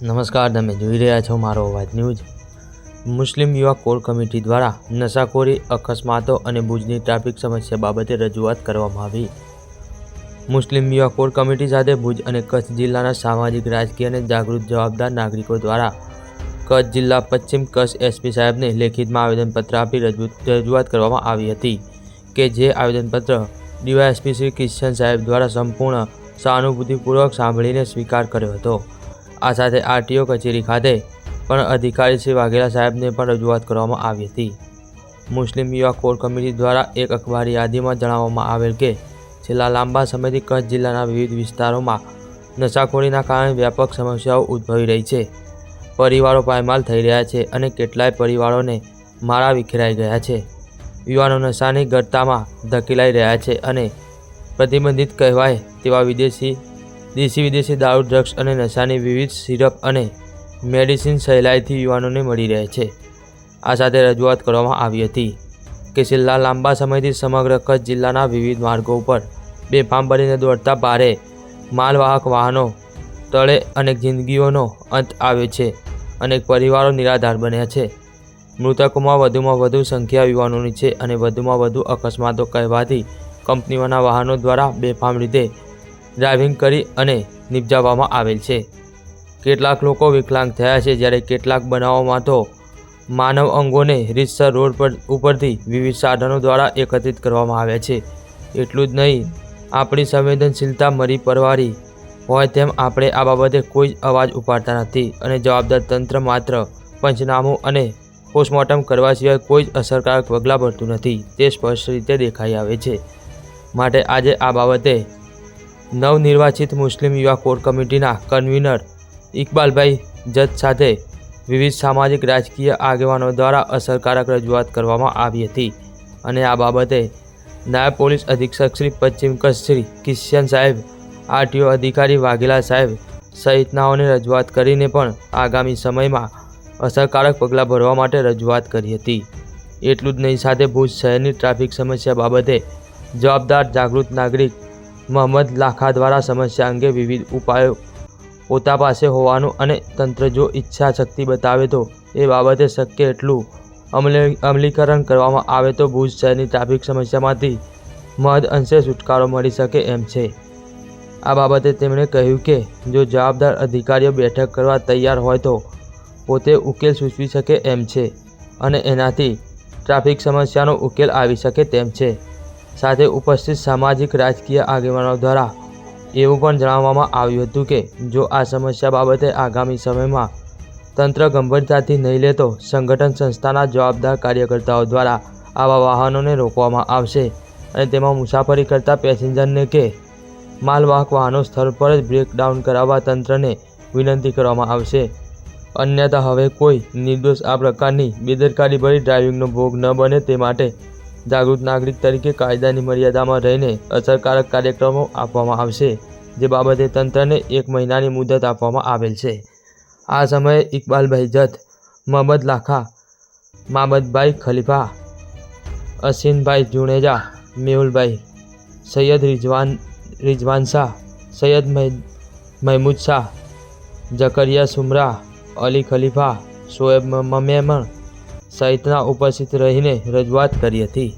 નમસ્કાર, તમે જોઈ રહ્યા છો મારો અવાજ ન્યૂઝ. મુસ્લિમ યુવા કોર કમિટી દ્વારા નશાખોરી, અકસ્માતો અને ભુજની ટ્રાફિક સમસ્યા બાબતે રજૂઆત કરવામાં આવી. મુસ્લિમ યુવા કોર કમિટી સાથે ભુજ અને કચ્છ જિલ્લાના સામાજિક, રાજકીય અને જાગૃત જવાબદાર નાગરિકો દ્વારા કચ્છ જિલ્લા પશ્ચિમ કચ્છ એસપી સાહેબને લેખિતમાં આવેદનપત્ર આપી રજૂ, રજૂઆત કરવામાં આવી હતી કે જે આવેદનપત્ર ડીવાયએસપી શ્રી કિશન સાહેબ દ્વારા સંપૂર્ણ સહાનુભૂતિપૂર્વક સાંભળીને સ્વીકાર કર્યો હતો. આ સાથે આરટીઓ કચેરી ખાતે પણ અધિકારી શ્રી વાઘેલા સાહેબને પણ રજૂઆત કરવામાં આવી હતી. મુસ્લિમ યુવા કોર કમિટી દ્વારા એક અખબારી યાદીમાં જણાવવામાં આવેલ કે, છેલ્લા લાંબા સમયથી કચ્છ જિલ્લાના વિવિધ વિસ્તારોમાં નશાખોરીના કારણે વ્યાપક સમસ્યાઓ ઉદ્ભવી રહી છે. પરિવારો પાયમાલ થઈ રહ્યા છે અને કેટલાય પરિવારોને મારા વિખેરાઈ ગયા છે. યુવાનો નશાની ગરતામાં ધકેલાઈ રહ્યા છે અને પ્રતિબંધિત કહેવાય તેવા વિદેશી દેશી વિદેશી દારૂ ડ્રગ્સ અને નશાની વિવિધ સિરપ અને મેડિસિન સહેલાઈથી યુવાનોને મળી રહે છે. આ સાથે રજૂઆત કરવામાં આવી હતી કે છેલ્લા લાંબા સમયથી સમગ્ર કચ્છ જિલ્લાના વિવિધ માર્ગો ઉપર બેફામ બનીને દોડતા ભારે માલવાહક વાહનો, તળે અનેક જિંદગીઓનો અંત આવે છે. અનેક પરિવારો નિરાધાર બન્યા છે. મૃતકોમાં વધુમાં વધુ સંખ્યા યુવાનોની છે અને વધુમાં વધુ અકસ્માતો કહેવાથી કંપનીઓના વાહનો દ્વારા બેફામ રીતે ડ્રાઇવિંગ કરી અને નિપજાવવામાં આવેલ છે. કેટલાક લોકો વિકલાંગ થયા છે જ્યારે કેટલાક બનાવોમાં તો માનવ અંગોને રીતસર રોડ પર ઉપરથી વિવિધ સાધનો દ્વારા એકત્રિત કરવામાં આવ્યા છે. એટલું જ નહીં, આપણી સંવેદનશીલતા મરી પરવારી હોય તેમ આપણે આ બાબતે કોઈ જ અવાજ ઉપાડતા નથી અને જવાબદાર તંત્ર માત્ર પંચનામું અને પોસ્ટમોર્ટમ કરવા સિવાય કોઈ જ અસરકારક પગલાં ભરતું નથી. તે સ્પષ્ટ રીતે દેખાઈ આવે છે. માટે આજે આ બાબતે નવનિર્વાચિત મુસ્લિમ યુવા કોર કમિટીના કન્વીનર ઇકબાલભાઈ જજ સાથે વિવિધ સામાજિક રાજકીય આગેવાનો દ્વારા અસરકારક રજૂઆત કરવામાં આવી હતી અને આ બાબતે નાયબ પોલીસ અધિક્ષક શ્રી પશ્ચિમ કચ્છ શ્રી કિશન સાહેબ, આરટીઓ અધિકારી વાઘેલા સાહેબ સહિતનાઓને રજૂઆત કરીને પણ આગામી સમયમાં અસરકારક પગલાં ભરવા માટે રજૂઆત કરી હતી. એટલું જ નહીં, સાથે ભુજ શહેરની ટ્રાફિક સમસ્યા બાબતે જવાબદાર જાગૃત નાગરિક મોહમ્મદ લાખા દ્વારા સમસ્યા અંગે વિવિધ ઉપાયો પોતા પાસે હોવાનું અને તંત્ર જો ઈચ્છા શક્તિ બતાવે તો એ બાબતે શક્ય એટલું અમલે, અમલીકરણ કરવામાં આવે તો ભુજ શહેરની ટ્રાફિક સમસ્યામાંથી મહદ અંશે છુટકારો મળી શકે એમ છે. આ બાબતે તેમણે કહ્યું કે, જો જવાબદાર અધિકારીઓ બેઠક કરવા તૈયાર હોય તો પોતે ઉકેલ સૂચવી શકે એમ છે અને એનાથી ટ્રાફિક સમસ્યાનો ઉકેલ આવી શકે તેમ છે. સાથે ઉપસ્થિત સામાજિક રાજકીય આગેવાનો દ્વારા એવું પણ જણાવવામાં આવ્યું હતું કે, જો આ સમસ્યા બાબતે આગામી સમયમાં તંત્ર ગંભીરતાથી નહીં લે તો સંગઠન સંસ્થાના જવાબદાર કાર્યકર્તાઓ દ્વારા આવા વાહનોને રોકવામાં આવશે અને તેમાં મુસાફરી કરતા પેસેન્જરને કે માલવાહક વાહનો સ્થળ પર જ બ્રેકડાઉન કરાવવા તંત્રને વિનંતી કરવામાં આવશે. અન્યથા, હવે કોઈ નિર્દોષ આ પ્રકારની બેદરકારીભરી ડ્રાઇવિંગનો ભોગ ન બને તે માટે જાગૃત નાગરિક તરીકે કાયદાની મર્યાદામાં રહીને અસરકારક કાર્યક્રમો આપવામાં આવશે, જે બાબતે તંત્રને એક મહિનાની મુદત આપવામાં આવેલ છે. આ સમયે ઇકબાલભાઈ જત મોહમ્મદ લાખા, મામદભાઈ ખલીફા અસીનભાઈ જુણેજા, મેહુલભાઈ, સૈયદ રિઝવાન રિઝવાન શાહ, સૈયદ મહેમૂદ શાહ જકરિયા સુમરા, અલી ખલીફા, શોએબ મમેમણ સહિતના ઉપસ્થિત રહીને રજૂઆત કરી હતી.